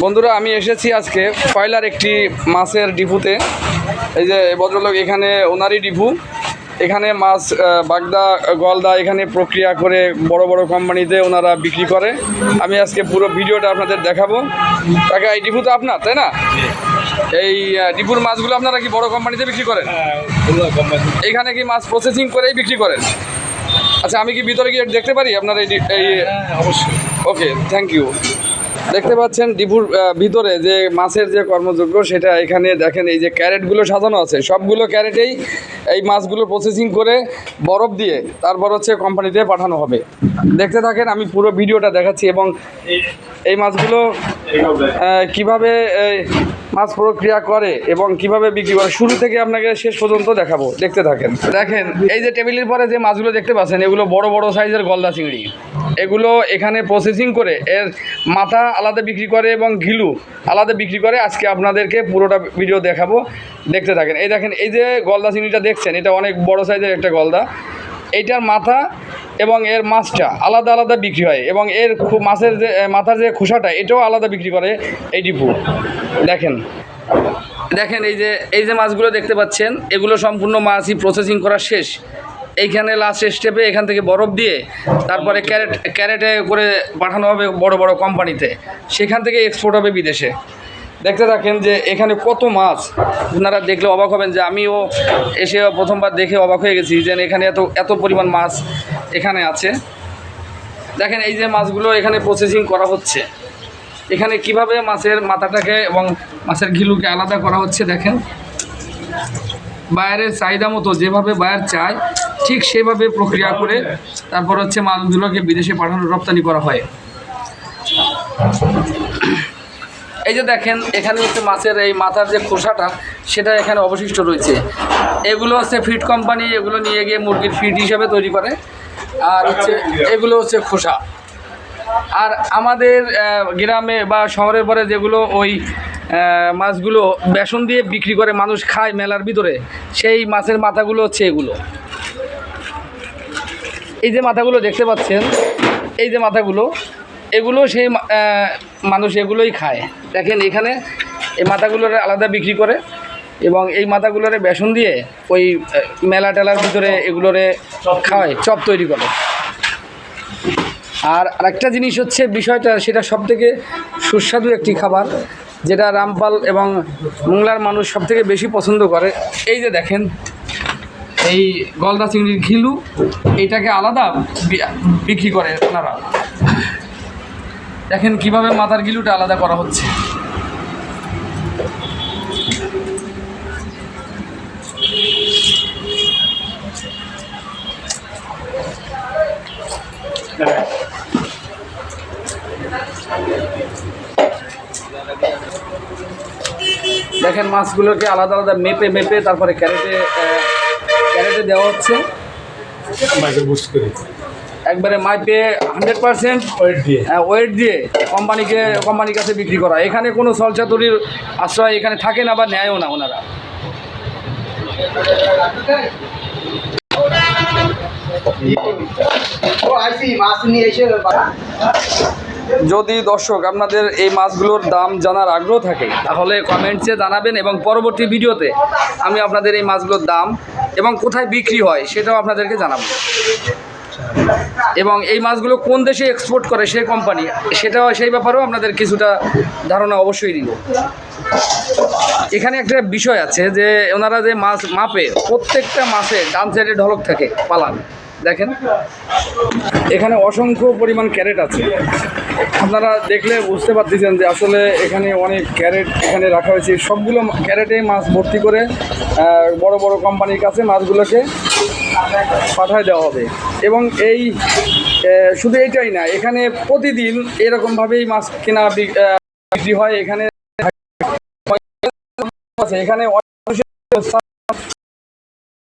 বন্ধুরা আমি এসেছি আজকে কয়লার একটি মাছের ডিপুতে। এই যে ভদ্রলোক এখানে ওনারই ডিপু। এখানে মাছ বাগদা গলদা এখানে প্রক্রিয়া করে বড় বড় কোম্পানিতে ওনারা বিক্রি করে। আমি আজকে পুরো ভিডিওটা আপনাদের দেখাবো। কাকা এই ডিপু তো আপনার তাই না? এই ডিপুর মাছগুলো আপনারা কি বড় কোম্পানিতে বিক্রি করেন? এখানে কি মাছ প্রসেসিং করেই বিক্রি করেন? আচ্ছা আমি কি ভিতরে গিয়ে দেখতে পারি আপনার এই ডি- এই অবশ্যই। ওকে থ্যাংক ইউ দেখতে পাচ্ছেন ডিপুর ভিতরে যে মাছের যে কর্মযোগ্য, সেটা এখানে দেখেন এই যে ক্যারেটগুলো সাজানো আছে। সবগুলো ক্যারেটেই এই মাছগুলো প্রসেসিং করে বরফ দিয়ে তারপর হচ্ছে কোম্পানিতে পাঠানো হবে। দেখতে থাকেন, আমি পুরো ভিডিওটা দেখাচ্ছি এবং এই মাছগুলো কীভাবে মাছ প্রক্রিয়া করে এবং কীভাবে বিক্রি করে, শুরু থেকে আপনাকে শেষ পর্যন্ত দেখাবো, দেখতে থাকেন। দেখেন, এই যে টেবিলের পরে যে মাছগুলো দেখতে পাচ্ছেন, এগুলো বড় বড় সাইজের গলদা চিংড়ি। এগুলো এখানে প্রসেসিং করে, এর মাথা আলাদা বিক্রি করে এবং ঘিলু আলাদা বিক্রি করে আজকে আপনাদেরকে পুরোটা ভিডিও দেখাবো, দেখতে থাকেন। এই দেখেন, এই যে গলদা চিংড়িটা দেখছেন, এটা অনেক বড় সাইজের একটা গলদা। এইটার মাথা এবং এর মাছটা আলাদা আলাদা বিক্রি হয় এবং এর মাছের যে মাথার যে খোসাটা, এটাও আলাদা বিক্রি করে এই ডিপু। দেখেন। দেখেন এই যে এই যে মাছগুলো দেখতে পাচ্ছেন, এগুলো সম্পূর্ণ মাছই প্রসেসিং করা শেষ। এইখানে লাস্ট স্টেপে এখান থেকে বরফ দিয়ে তারপরে ক্যারেট, ক্যারেটে করে পাঠানো হবে বড় বড় কোম্পানিতে। সেখান থেকে এক্সপোর্ট হবে বিদেশে। দেখতে থাকেন যে, এখানে কত মাছ। আপনারা দেখলে অবাক হবেন যে, আমিও এসে প্রথমবার দেখে অবাক হয়ে গেছি যে, এখানে এত এত পরিমাণ মাছ। এখানে আছে। দেখেন, এই যে মাছগুলো এখানে প্রসেসিং করা হচ্ছে। এখানে কীভাবে মাছের মাথাটাকে এবং মাছের ঘিলুকে আলাদা করা হচ্ছে দেখেন। বায়ারের চাহিদা মতো যেভাবে বায়ার চায়, ঠিক সেভাবে প্রক্রিয়া করে তারপর হচ্ছে মাছগুলোকে বিদেশে পাঠানো রপ্তানি করা হয়। এই যে দেখেন, এখানে হচ্ছে মাছের এই মাথার যে খোসাটা, সেটা এখানে অবশিষ্ট রয়েছে। এগুলো হচ্ছে ফিড কোম্পানি, এগুলো নিয়ে গিয়ে মুরগির ফিড হিসাবে তৈরি করে। আর হচ্ছে এগুলো হচ্ছে খোসা। আর আমাদের গ্রামে বা শহরের পরে যেগুলো ওই মাছগুলো বেসন দিয়ে বিক্রি করে মানুষ খায় মেলার ভিতরে, সেই মাছের মাথাগুলো হচ্ছে এগুলো। এই যে মাথাগুলো দেখতে পাচ্ছেন, এই যে মাথাগুলো, এগুলো সেই মানুষ এগুলোই খায়। দেখেন এখানে এই মাথাগুলোর আলাদা বিক্রি করে। এবং এই মাথাগুলোরে বেসন দিয়ে ওই মেলা টেলার ভিতরে এগুলোরে খাওয়ায়, চপ তৈরি করে। আর আরেকটা জিনিস হচ্ছে বিষয়টা, সেটা সব থেকে সুস্বাদু একটি খাবার, যেটা রামপাল এবং মোংলার মানুষ সব থেকে বেশি পছন্দ করে। এই যে দেখেন, এই গলদা চিংড়ির ঘিলু, এইটাকে আলাদা বিক্রি করে ওনারা দেখেন কীভাবে মাথার গিলুটা আলাদা করা হচ্ছে। দেখেন মাছগুলোকে আলাদা আলাদা মেপে মেপে তারপরে ক্যারেটে ক্যারেটে দেওয়া হচ্ছে। একবারে মাইপে হান্ড্রেড পার্সেন্ট ওয়েট দিয়ে। হ্যাঁ ওয়েট দিয়ে কোম্পানিকে কোম্পানির কাছে বিক্রি করা। এখানে কোনো সলচাতুরির আশ্রয় এখানে থাকে না বা নেয়ও না ওনারা। নিয়ে এসে যদি দর্শক আপনাদের এই মাছগুলোর দাম জানার আগ্রহ থাকে, তাহলে কমেন্টসে জানাবেন এবং পরবর্তী ভিডিওতে আমি আপনাদের এই মাছগুলোর দাম এবং কোথায় বিক্রি হয় সেটাও আপনাদেরকে জানাব। এবং এই মাছগুলো কোন দেশে এক্সপোর্ট করে সেই কোম্পানি সেটাও সেই ব্যাপারেও আপনাদের কিছুটা ধারণা অবশ্যই দিব। এখানে একটা বিষয় আছে যে, ওনারা যে মাছ মাপে, প্রত্যেকটা মাছে ডান সাইডে ঢলক থাকে, পালান। দেখেন। এখানে অসংখ্য পরিমাণ ক্যারেট আছে। আপনারা দেখলে বুঝতে পারতেছেন যে আসলে এখানে অনেক ক্যারেট এখানে রাখা হয়েছে। সবগুলো ক্যারেটে মাছ ভর্তি করে বড় বড় কোম্পানির কাছে মাছগুলোকে পাঠায় দেওয়া হবে। এবং এই শুধু এটাই না, এখানে প্রতিদিন এরকমভাবেই মাছ কেনা বিক্রি হয়। এখানে এখানে